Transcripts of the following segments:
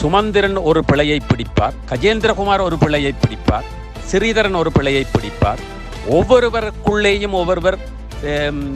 சுமந்திரன் ஒரு பிழையை பிடிப்பார் கஜேந்திரகுமார் ஒரு பிழையை பிடிப்பார் ஸ்ரீதரன் ஒரு பிழையை பிடிப்பார். ஒவ்வொருவருக்குள்ளேயும் ஒவ்வொருவர்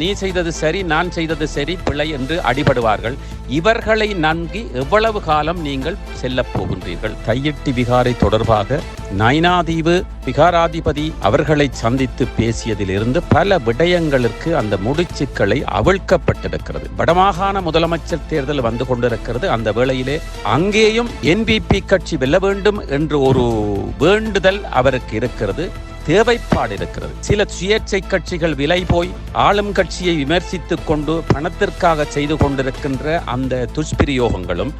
நீ செய்தது சரி நான் செய்தது சரி பிழை என்று அடிபடுவார்கள். இவர்களை நன்கி எவ்வளவு காலம் நீங்கள் செல்லப் போகின்றீர்கள்? கையெட்டி விகாரை தொடர்பாக நைனாதீவு விகாராதிபதி அவர்களை சந்தித்து பேசியதிலிருந்து பல விடயங்களுக்கு அந்த முடிச்சுக்களை அவிழ்க்கப்பட்டிருக்கிறது. வடமாகாண முதலமைச்சர் தேர்தல் வந்து கொண்டிருக்கிறது. அந்த வேளையிலே அங்கேயும் என்பிபி கட்சி வெல்ல வேண்டும் என்று ஒரு வேண்டுதல் அவருக்கு இருக்கிறது தேவைப்பாடு இருக்கிறது. சில சுயேட்சை கட்சிகள் விலை போய் ஆளும் கட்சியை விமர்சித்துக் கொண்டு பணத்திற்காக செய்து கொண்டிருக்கின்ற அந்த துஷ்பிரயோகங்களும்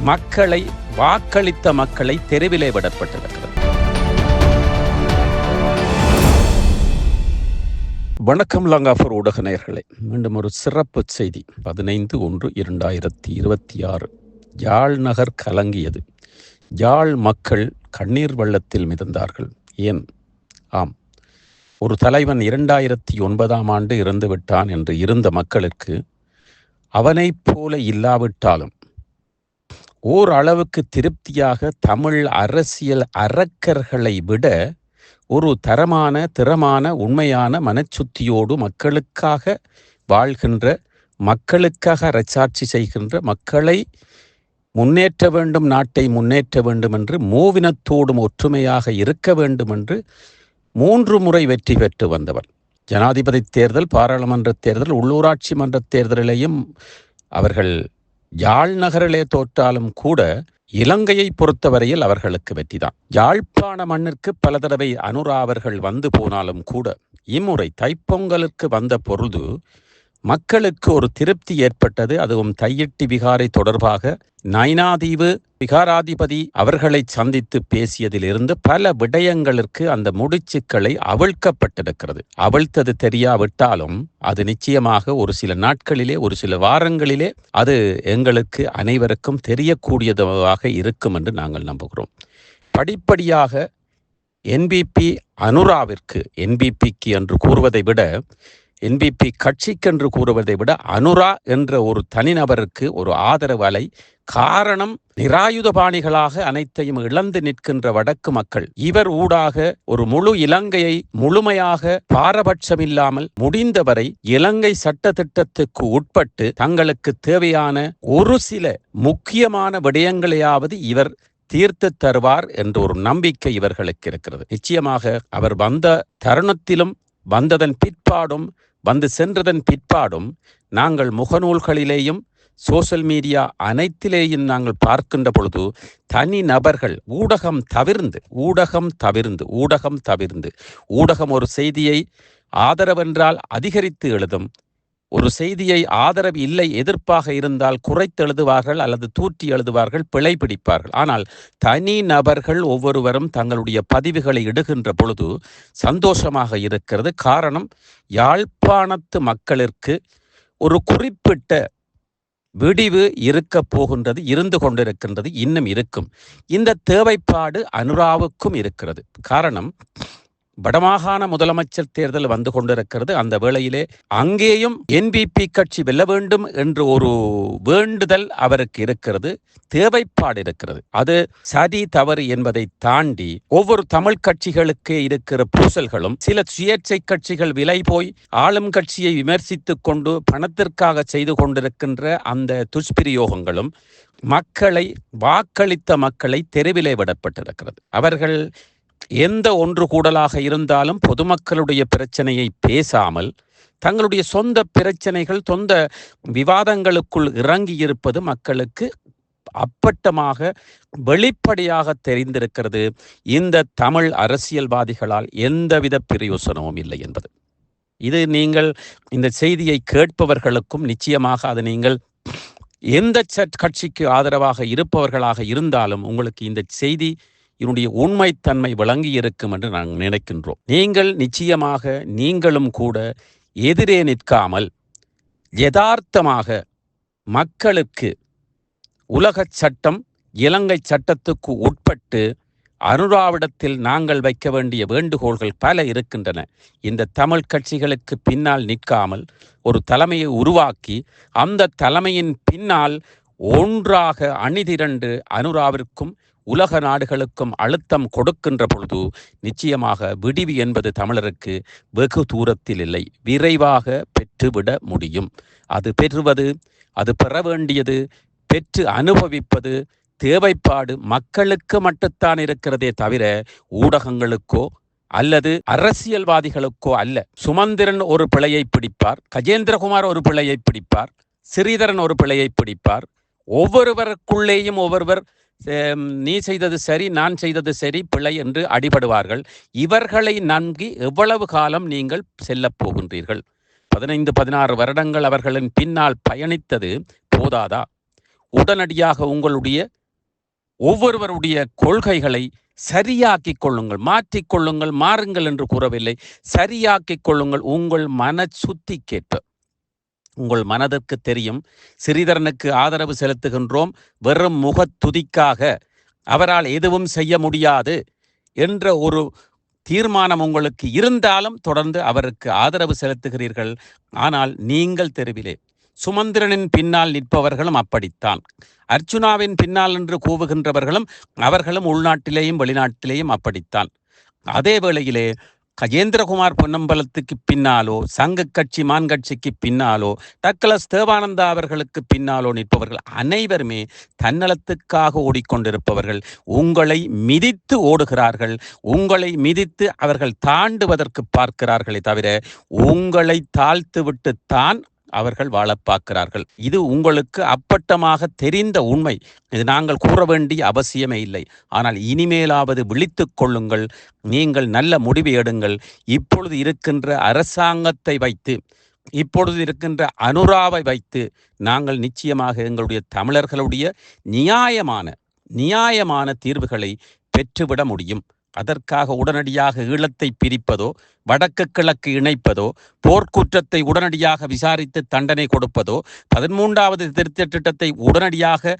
மக்களை வாக்களித்த மக்களை தெருவிலே விடப்பட்டிருக்கிறது. வணக்கம் லங்காஃபர் ஊடக நேயர்களே மீண்டும் ஒரு சிறப்பு செய்தி. பதினைந்து ஒன்று இரண்டாயிரத்தி இருபத்தி ஆறு. யாழ் நகர் கலங்கியது. யாழ் மக்கள் கண்ணீர் வெள்ளத்தில் மிதந்தார்கள். ஏன்? ஆம். ஒரு தலைவன் இரண்டாயிரத்தி ஒன்பதாம் ஆண்டு இறந்து விட்டான் என்று இருந்த மக்களுக்கு அவனைப் போல இல்லாவிட்டாலும் ஓர் அளவுக்கு திருப்தியாக தமிழ் அரசியல் அரக்கர்களை விட ஒரு தரமான திறமான உண்மையான மனச்சுத்தியோடு மக்களுக்காக வாழ்கின்ற மக்களுக்காக அரசாட்சி செய்கின்ற மக்களை முன்னேற்ற வேண்டும் நாட்டை முன்னேற்ற வேண்டும் என்று மூவினத்தோடும் ஒற்றுமையாக இருக்க வேண்டும் என்று மூன்று முறை வெற்றி பெற்று வந்தவர். ஜனாதிபதி தேர்தல் பாராளுமன்ற தேர்தல் உள்ளூராட்சி மன்ற தேர்தலிலேயும் அவர்கள் யாழ் நகரிலே தோற்றாலும் கூட இலங்கையை பொறுத்தவரையில் அவர்களுக்கு வெற்றிதான். யாழ்ப்பாண மண்ணிற்கு பல தடவை அனுரா அவர்கள் வந்து போனாலும் கூட இம்முறை தைப்பொங்கலுக்கு வந்த பொழுது மக்களுக்கு ஒரு திருப்தி ஏற்பட்டது. அதுவும் தையிட்டி விகாரை தொடர்பாக நைனாதீவு விகாராதிபதி அவர்களை சந்தித்து பேசியதிலிருந்து பல விடயங்களுக்கு அந்த முடிச்சுக்களை அவிழ்க்கப்பட்டிருக்கிறது. அவிழ்த்தது தெரியாவிட்டாலும் அது நிச்சயமாக ஒரு சில நாட்களிலே ஒரு சில வாரங்களிலே அது எங்களுக்கு அனைவருக்கும் தெரியக்கூடியதாக இருக்கும் என்று நாங்கள் நம்புகிறோம். படிப்படியாக என்பிபி அனுராவிற்கு என்பிபிக்கு என்று கூறுவதை விட என்பிபி கட்சிக்கென்று கூறுவதை விட அனுரா என்ற ஒரு தனிநபருக்கு ஒரு ஆதரவு அலை காரணம் நிராயுதபாணிகளாக அனைத்தையும் இழந்து நிற்கின்ற வடக்கு மக்கள். இவர் ஊடாக ஒரு முழு இலங்கையை முழுமையாக பாரபட்சமில்லாமல் முடிந்தவரை இலங்கை சட்ட திட்டத்துக்கு உட்பட்டு தங்களுக்கு தேவையான ஒரு சில முக்கியமான விடயங்களையாவது இவர் தீர்த்து தருவார் என்ற ஒரு நம்பிக்கை இவர்களுக்கு இருக்கிறது. நிச்சயமாக அவர் வந்த தருணத்திலும் வந்ததன் பிற்பாடும் வந்து சென்றதன் பிற்பாடும் நாங்கள் முகநூல்களிலேயும் சோசியல் மீடியா அனைத்திலேயும் நாங்கள் பார்க்கின்ற பொழுது தனி நபர்கள் ஊடகம் தவிர்ந்து ஊடகம் தவிர்ந்து ஊடகம் தவிர்ந்து ஊடகம் ஒரு செய்தியை ஆதரவென்றால் அதிகரித்து எழுதும் ஒரு செய்தியை ஆதரவு இல்லை எதிர்ப்பாக இருந்தால் குறைத்து எழுதுவார்கள் அல்லது தூற்றி எழுதுவார்கள் பிழை பிடிப்பார்கள் ஆனால் தனி நபர்கள் ஒவ்வொருவரும் தங்களுடைய பதிவுகளை இடுகின்ற பொழுது சந்தோஷமாக இருக்கிறது. காரணம் யாழ்ப்பாணத்து மக்களிற்கு ஒரு குறிப்பிட்ட விடிவு இருக்க போகின்றது இருந்து கொண்டிருக்கின்றது இன்னும் இருக்கும். இந்த தேவைப்பாடு அனுராவுக்கும் இருக்கிறது. காரணம் வடமாகாண முதலமைச்சர் தேர்தல் வந்து கொண்டிருக்கிறது. அந்த வேளையிலே அங்கேயும் என்பிபி கட்சி வெல்ல வேண்டும் என்று ஒரு வேண்டுதல் அவருக்கு இருக்கிறது. தேவைப்பாடு இருக்கிறது. அது சதி தவறு என்பதை தாண்டி ஒவ்வொரு தமிழ் கட்சிகளுக்கு இருக்கிற பூசல்களும் சில சுயேட்சை கட்சிகள் விலை போய் ஆளும் கட்சியை விமர்சித்துக் கொண்டு பணத்திற்காக செய்து கொண்டிருக்கின்ற அந்த துஷ்பிரயோகங்களும் மக்களை வாக்களித்த மக்களை தெருவிலே விடப்பட்டிருக்கிறது. அவர்கள் எந்த ஒன்று கூடலாக இருந்தாலும் பொதுமக்களுடைய பிரச்சனையை பேசாமல் தங்களுடைய சொந்த பிரச்சனைகள் சொந்த விவாதங்களுக்குள் இறங்கி இருப்பது மக்களுக்கு அப்பட்டமாக வெளிப்படையாக தெரிந்திருக்கிறது. இந்த தமிழ் அரசியல்வாதிகளால் எந்தவித பிரயோசனமும் இல்லை என்பது. இது நீங்கள் இந்த செய்தியை கேட்பவர்களுக்கும் நிச்சயமாக அது நீங்கள் எந்த கட்சிக்கு ஆதரவாக இருப்பவர்களாக இருந்தாலும் உங்களுக்கு இந்த செய்தி இதனுடைய உண்மைத்தன்மை விளங்கி இருக்கும் என்று நாங்கள் நினைக்கின்றோம். நீங்கள் நிச்சயமாக நீங்களும் கூட எதிரே நிற்காமல் யதார்த்தமாக மக்களுக்கு உலகச் சட்டம் இலங்கை சட்டத்துக்கு உட்பட்டு அனுராவிடத்தில் நாங்கள் வைக்க வேண்டிய வேண்டுகோள்கள் பல இருக்கின்றன. இந்த தமிழ் கட்சிகளுக்கு பின்னால் நிற்காமல் ஒரு தலைமையை உருவாக்கி அந்த தலைமையின் பின்னால் ஒன்றாக அணிதிரண்டு அனுராவிற்கும் உலக நாடுகளுக்கும் அழுத்தம் கொடுக்கின்ற பொழுது நிச்சயமாக விடிவு என்பது தமிழருக்கு வெகு தூரத்தில் இல்லை. விரைவாக பெற்றுவிட முடியும். அது பெறுவது அது பெற வேண்டியது பெற்று அனுபவிப்பது தேவைப்பாடு மக்களுக்கு மட்டும்தான் இருக்கிறதே தவிர ஊடகங்களுக்கோ அல்லது அரசியல்வாதிகளுக்கோ அல்ல. சுமந்திரன் ஒரு பிழையை பிடிப்பார் கஜேந்திரகுமார் ஒரு பிழையை பிடிப்பார் ஸ்ரீதரன் ஒரு பிழையை பிடிப்பார். ஒவ்வொருவருக்குள்ளேயும் ஒவ்வொருவர் நீ செய்தது சரி நான் செய்தது சரி பிழை என்று அடிபடுவார்கள். இவர்களை நம்பி எவ்வளவு காலம் நீங்கள் செல்லப் போகின்றீர்கள்? பதினைந்து பதினாறு வருடங்கள் அவர்களின் பின்னால் பயணித்தது போதாதா? உடனடியாக உங்களுடைய ஒவ்வொருவருடைய கொள்கைகளை சரியாக்கிக் கொள்ளுங்கள் மாற்றிக் கொள்ளுங்கள் மாறுங்கள் என்று கூறவில்லை. சரியாக்கிக் கொள்ளுங்கள் உங்கள் மன சுத்திக்கேற்ப உங்கள் மனதிற்கு தெரியும். சிறிதரனுக்கு ஆதரவு செலுத்துகின்றோம். வெறும் முகத்துதிக்காக அவரால் எதுவும் செய்ய முடியாது என்ற ஒரு தீர்மானம் உங்களுக்கு இருந்தாலும் தொடர்ந்து அவருக்கு ஆதரவு செலுத்துகிறீர்கள். ஆனால் நீங்கள் தெருவிலே சுமந்திரனின் பின்னால் நிற்பவர்களும் அப்படித்தான். அர்ச்சுனாவின் பின்னால் என்று கூவுகின்றவர்களும் அவர்களும் உள்நாட்டிலேயும் வெளிநாட்டிலேயும் அப்படித்தான். அதே வேளையிலே கஜேந்திரகுமார் பொன்னம்பலத்துக்கு பின்னாலோ சங்க கட்சி மான் கட்சிக்கு பின்னாலோ டக்ளஸ் தேவானந்தா அவர்களுக்கு பின்னாலோ நிற்பவர்கள் அனைவருமே தன்னலத்துக்காக ஓடிக்கொண்டிருப்பவர்கள். உங்களை மிதித்து ஓடுகிறார்கள். உங்களை மிதித்து அவர்கள் தாண்டுவதற்கு பார்க்கிறார்களே தவிர உங்களை தாழ்த்துவிட்டுத்தான் அவர்கள் வாழப் பார்க்கிறார்கள். இது உங்களுக்கு அப்பட்டமாக தெரிந்த உண்மை. இது நாங்கள் கூற வேண்டிய அவசியமே இல்லை. ஆனால் இனிமேலாவது விழித்து கொள்ளுங்கள். நீங்கள் நல்ல முடிவு எடுங்கள். இப்பொழுது இருக்கின்ற அரசாங்கத்தை வைத்து இப்பொழுது இருக்கின்ற அனுராவை வைத்து நாங்கள் நிச்சயமாக எங்களுடைய தமிழர்களுடைய நியாயமான நியாயமான தீர்வுகளை பெற்றுவிட முடியும். அதற்காக உடனடியாக ஈழத்தை பிரிப்பதோ வடக்கு கிழக்கு இணைப்பதோ போர்க்குற்றத்தை உடனடியாக விசாரித்து தண்டனை கொடுப்பதோ பதிமூன்றாவது திருத்த திட்டத்தை உடனடியாக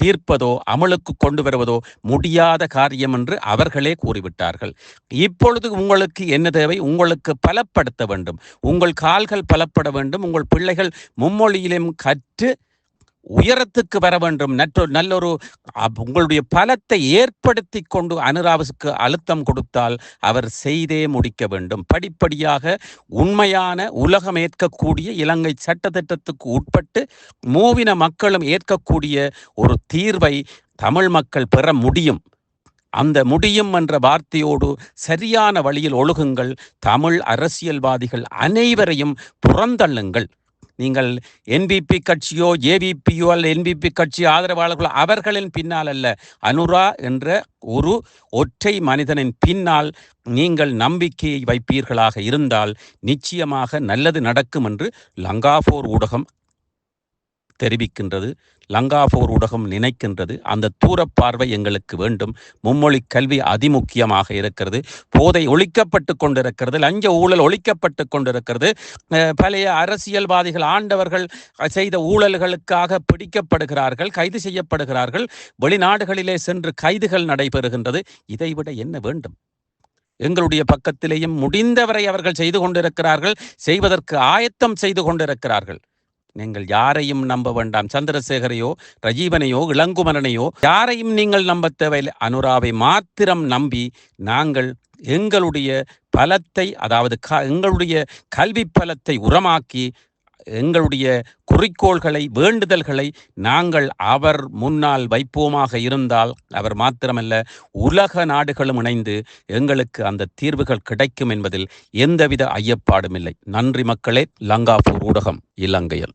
தீர்ப்பதோ அமலுக்கு கொண்டு வருவதோ முடியாத காரியம் என்று அவர்களே கூறிவிட்டார்கள். இப்பொழுது உங்களுக்கு என்ன தேவை? உங்களுக்கு பலப்படுத்த வேண்டும். உங்கள் கால்கள் பலப்பட வேண்டும். உங்கள் பிள்ளைகள் மும்மொழியிலும் கற்று உயரத்துக்கு வர வேண்டும். நற்ற நல்லொரு உங்களுடைய பலத்தை ஏற்படுத்தி கொண்டு அனுராவுக்கு அழுத்தம் கொடுத்தால் அவர் செய்தே முடிக்க வேண்டும். படிப்படியாக உண்மையான உலகம் ஏற்கக்கூடிய இலங்கை சட்டத்திட்டத்துக்கு உட்பட்டு மூவின மக்களும் ஏற்கக்கூடிய ஒரு தீர்வை தமிழ் மக்கள் பெற முடியும். அந்த முடியும் என்ற வார்த்தையோடு சரியான வழியில் ஒழுகுங்கள். தமிழ் அரசியல்வாதிகள் அனைவரையும் புறந்தள்ளுங்கள். நீங்கள் என்பிபி கட்சியோ ஏவிபியோ அல்ல என்பிபி கட்சி ஆதரவாளர்களோ அவர்களின் பின்னால் அல்ல. அனுரா என்ற ஒரு ஒற்றை மனிதனின் பின்னால் நீங்கள் நம்பிக்கையை வைப்பீர்களாக இருந்தால் நிச்சயமாக நல்லது நடக்கும் என்று லங்காபோர் ஊடகம் தெரிவிக்கின்றது லங்காபோர் ஊடகம் நினைக்கின்றது அந்த தூரப் பார்வை எங்களுக்கு வேண்டும். மும்மொழி கல்வி அதிமுக்கியமாக இருக்கிறது. போதை ஒழிக்கப்பட்டு கொண்டிருக்கிறது லஞ்ச ஊழல் ஒழிக்கப்பட்டு கொண்டிருக்கிறது. பழைய அரசியல்வாதிகள் ஆண்டவர்கள் செய்த ஊழல்களுக்காக பிடிக்கப்படுகிறார்கள் கைது செய்யப்படுகிறார்கள். வெளிநாடுகளிலே சென்று கைதுகள் நடைபெறுகின்றது. இதைவிட என்ன வேண்டும்? எங்களுடைய பக்கத்திலேயும் முடிந்தவரை அவர்கள் செய்து கொண்டிருக்கிறார்கள் செய்வதற்கு ஆயத்தம் செய்து கொண்டிருக்கிறார்கள். நீங்கள் யாரையும் நம்ப வேண்டாம். சந்திரசேகரையோ ரஜீவனையோ இளங்குமரனையோ யாரையும் நீங்கள் நம்ப தேவையில்லை. அனுராவை மாத்திரம் நம்பி நாங்கள் எங்களுடைய பலத்தை அதாவது க எங்களுடைய கல்வி பலத்தை உரமாக்கி எங்களுடைய குறிக்கோள்களை வேண்டுதல்களை நாங்கள் அவர் முன்னால் வைப்போமாக இருந்தால் அவர் மாத்திரமல்ல உலக நாடுகளும் இணைந்து எங்களுக்கு அந்த தீர்வுகள் கிடைக்கும் என்பதில் எந்தவித ஐயப்பாடும் இல்லை. நன்றி மக்களே. லங்காபூர் ஊடகம் இலங்கையில்.